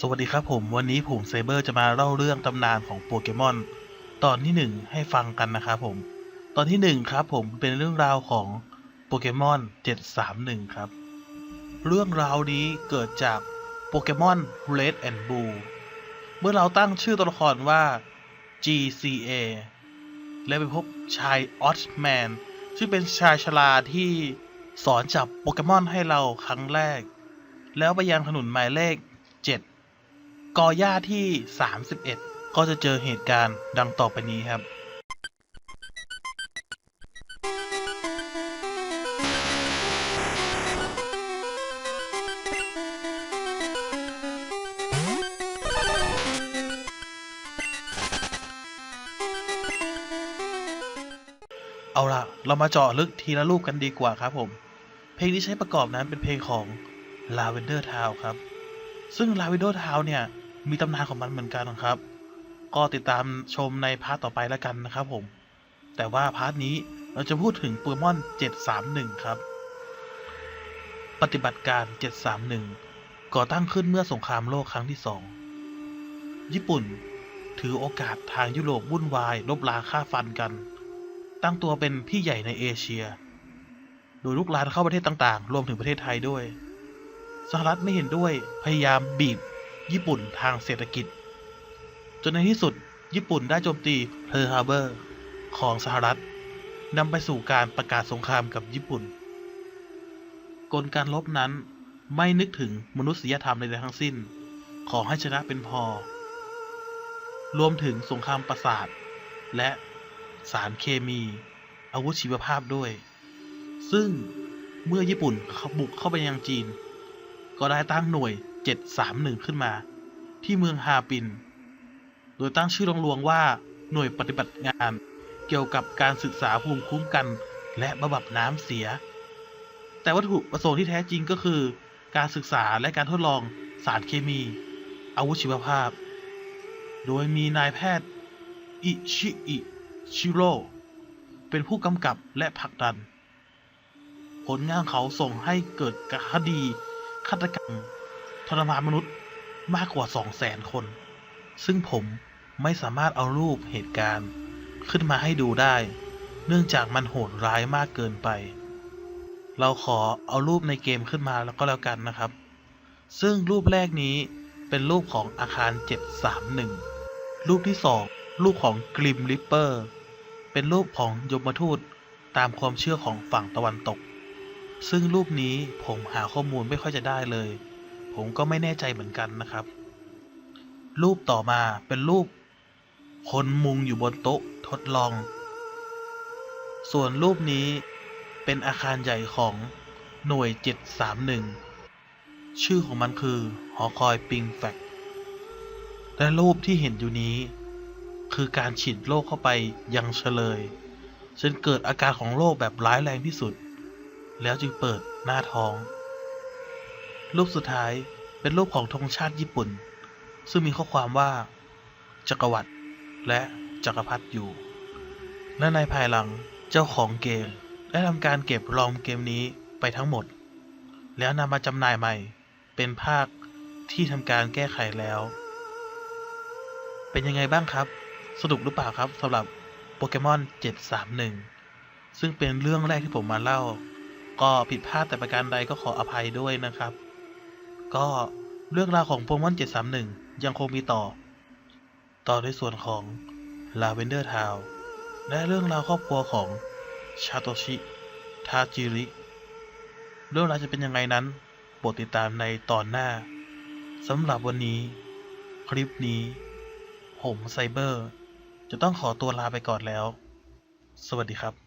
สวัสดีครับผม วันนี้ผมไซเบอร์จะมาเล่าเรื่องตำนานของโปเกมอน ตอนที่หนึ่งให้ฟังกันนะครับผม ตอนที่หนึ่งครับผมเป็นเรื่องราวของโปเกมอน731 ครับ เรื่องราวนี้เกิดจากโปเกมอน Red and Blue เมื่อเราตั้งชื่อตัวละครว่า GCA และไปพบชายออสแมนซึ่งเป็นชายชราที่สอนจับโปเกมอนให้เราครั้งแรก แล้วไปยังถนนหมายเลข 7 กอหญ้าที่ 31 ก็จะเจอเหตุการณ์ดังต่อไปนี้ครับ เอาล่ะ เรามาเจาะลึกทีละรูปกันดีกว่าครับผม เพลงที่ใช้ประกอบนั้นเป็นเพลงของ Lavender Town ครับ ซึ่ง Lavender Town เนี่ย มีตำนานของมันเหมือนกันนะครับ ก็ติดตามชมในพาร์ทต่อไปแล้วกันนะครับผม แต่ว่าพาร์ทนี้เราจะพูดถึงโปเกมอน 731 ครับ ปฏิบัติการ 731 ก่อตั้งขึ้นเมื่อสงครามโลกครั้งที่สองญี่ปุ่น ถือโอกาสทางยุโรปวุ่นวายลบราค่าฟันกัน ตั้งตัวเป็นพี่ใหญ่ในเอเชีย โดยลุกลานเข้าประเทศต่างๆ รวมถึงประเทศไทยด้วย สหรัฐไม่เห็นด้วย พยายามบีบ ญี่ปุ่นทางเศรษฐกิจ จนในที่สุดญี่ปุ่นได้โจมตีเ e อร์ฮาร์เบอร์ ของสหรัฐนำไปสู่การประกาศสงครามกับญี่ปุ่น กลการลบนั้นไม่นึกถึงมนุษยธรรมใดๆทั้งสิ้น ขอให้ชนะเป็นพอ รวมถึงสงครามประสาท และสารเคมี อาวุธชีวภาพด้วย ซึ่งเมื่อญี่ปุ่นบุกเข้าไปยังจีน ก็ได้ตั้งหน่วย 731 ขึ้นมา ที่เมืองฮาปิน โดยตั้งชื่อลวงๆว่าหน่วยปฏิบัติงานเกี่ยวกับการศึกษาภูมิคุ้มกัน และบำบัดน้ำเสีย แต่วัตถุประสงค์ที่แท้จริงก็คือ การศึกษาและการทดลองสารเคมี อาวุธชีวภาพ โดยมีนายแพทย์ อิชิอิชิโร่เป็นผู้กำกับและผลักดัน ผลงานเขาส่งให้เกิดคดีฆาตกรรม ทรมานมนุษย์มากกว่า 200,000 คน ซึ่งผมไม่สามารถเอารูปเหตุการณ์ ขึ้นมาให้ดูได้ เนื่องจากมันโหดร้ายมากเกินไป เราขอเอารูปในเกมขึ้นมาแล้วก็แล้วกันนะครับ ซึ่งรูปแรกนี้เป็นรูปของอาคาร 731 รูปที่ 2 รูปของกริมริปเปอร์ เป็นรูปของยมทูตตามความเชื่อของฝั่งตะวันตก ซึ่งรูปนี้ผมหาข้อมูลไม่ค่อยจะได้เลย ผมก็ไม่แน่ใจเหมือนกันนะครับ รูปต่อมาเป็นรูป คนมุงอยู่บนโต๊ะทดลอง ส่วนรูปนี้เป็นอาคารใหญ่ของหน่วย 731 ชื่อของมันคือหอคอยปิงแฟกและรูปที่เห็นอยู่นี้ คือการฉีดโรคเข้าไปยังเฉลยจนเกิดอาการของโรคแบบร้ายแรงที่สุด แล้วจึงเปิดหน้าท้อง รูปสุดท้ายเป็นรูปของธงชาติญี่ปุ่น ซึ่งมีข้อความว่า จักรวรรดิและจักรพรรดิอยู่ และในภายหลังเจ้าของเกมได้ทำการเก็บรอมเกมนี้ไปทั้งหมด แล้วนำมาจำหน่ายใหม่เป็นภาคที่ทำการแก้ไขแล้ว เป็นยังไงบ้างครับ สนุกหรือเปล่าครับสำหรับโปเกมอน 731 ซึ่งเป็นเรื่องแรกที่ผมมาเล่า ก็ผิดพลาดแต่ประการใดก็ขออภัยด้วยนะครับ ก็เรื่องราวของโปเกมอน 731 ยังคงมีต่อ ต่อในส่วนของ Lavender Town และเรื่องราวครอบครัวของชาโตชิ ทาจิริ เรื่องราวจะเป็นยังไงนั้นโปรดติดตามในตอนหน้าสำหรับวันนี้ คลิปนี้ ผมไซเบอร์ จะต้องขอตัวลาไปก่อนแล้ว สวัสดีครับ